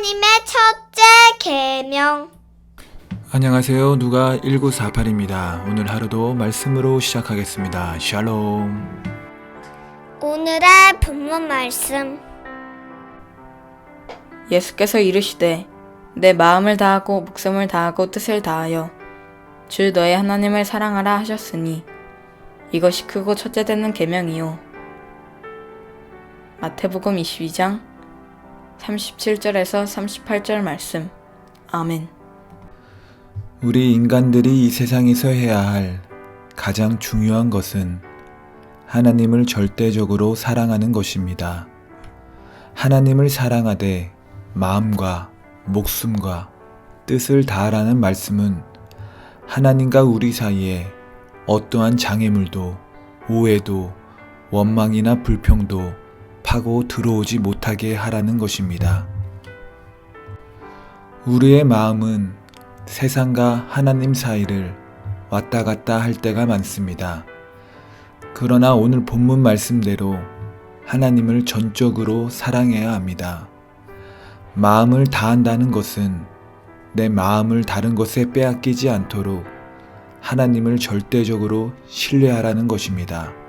하나님의 첫째 계명 안녕하세요. 누가 1948입니다. 오늘 하루도 말씀으로 시작하겠습니다. 샬롬. 오늘의 본문 말씀 예수께서 이르시되 내 마음을 다하고 목숨을 다하고 뜻을 다하여 주 너의 하나님을 사랑하라 하셨으니 이것이 크고 첫째 되는 계명이요 마태복음 22장 37절에서 38절 말씀 아멘 우리 인간들이 이 세상에서 해야 할 가장 중요한 것은 하나님을 절대적으로 사랑하는 것입니다. 하나님을 사랑하되 마음과 목숨과 뜻을 다하라는 말씀은 하나님과 우리 사이에 어떠한 장애물도 오해도 원망이나 불평도 파고 들어오지 못하게 하라는 것입니다. 우리의 마음은 세상과 하나님 사이를 왔다 갔다 할 때가 많습니다. 그러나 오늘 본문 말씀대로 하나님을 전적으로 사랑해야 합니다. 마음을 다한다는 것은 내 마음을 다른 것에 빼앗기지 않도록 하나님을 절대적으로 신뢰하라는 것입니다.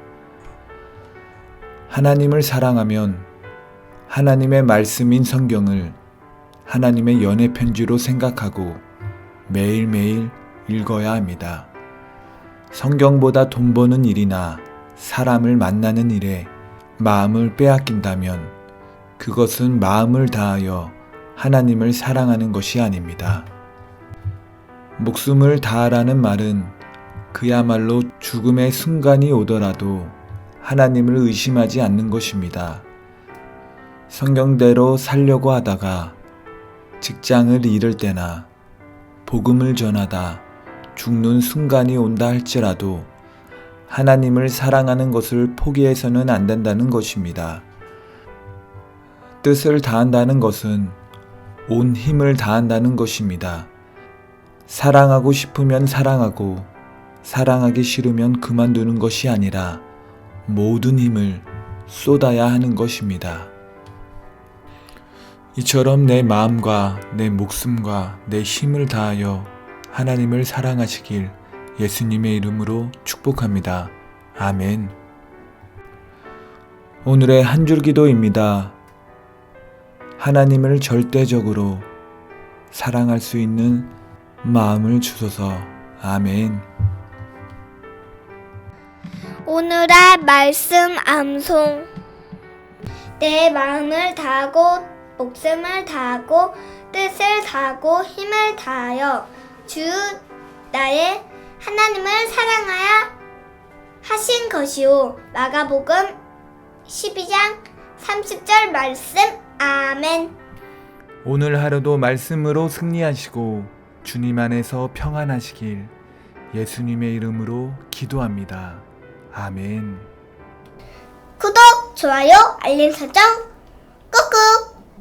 하나님을 사랑하면 하나님의 말씀인 성경을 하나님의 연애 편지로 생각하고 매일매일 읽어야 합니다. 성경보다 돈 버는 일이나 사람을 만나는 일에 마음을 빼앗긴다면 그것은 마음을 다하여 하나님을 사랑하는 것이 아닙니다. 목숨을 다하라는 말은 그야말로 죽음의 순간이 오더라도 하나님을 의심하지 않는 것입니다. 성경대로 살려고 하다가 직장을 잃을 때나 복음을 전하다 죽는 순간이 온다 할지라도 하나님을 사랑하는 것을 포기해서는 안 된다는 것입니다. 뜻을 다한다는 것은 온 힘을 다한다는 것입니다. 사랑하고 싶으면 사랑하고 사랑하기 싫으면 그만두는 것이 아니라 모든 힘을 쏟아야 하는 것입니다. 이처럼 내 마음과 내 목숨과 내 힘을 다하여 하나님을 사랑하시길 예수님의 이름으로 축복합니다. 아멘. 오늘의 한 줄 기도입니다. 하나님을 절대적으로 사랑할 수 있는 마음을 주소서. 아멘. 오늘의 말씀 암송. 내 마음을 다하고 목숨을 다하고 뜻을 다하고 힘을 다하여 주 나의 하나님을 사랑하여 하신 것이요 마가복음 12장 30절 말씀. 아멘. 오늘 하루도 말씀으로 승리하시고 주님 안에서 평안하시길 예수님의 이름으로 기도합니다. 아멘. 구독 좋아요 알림 설정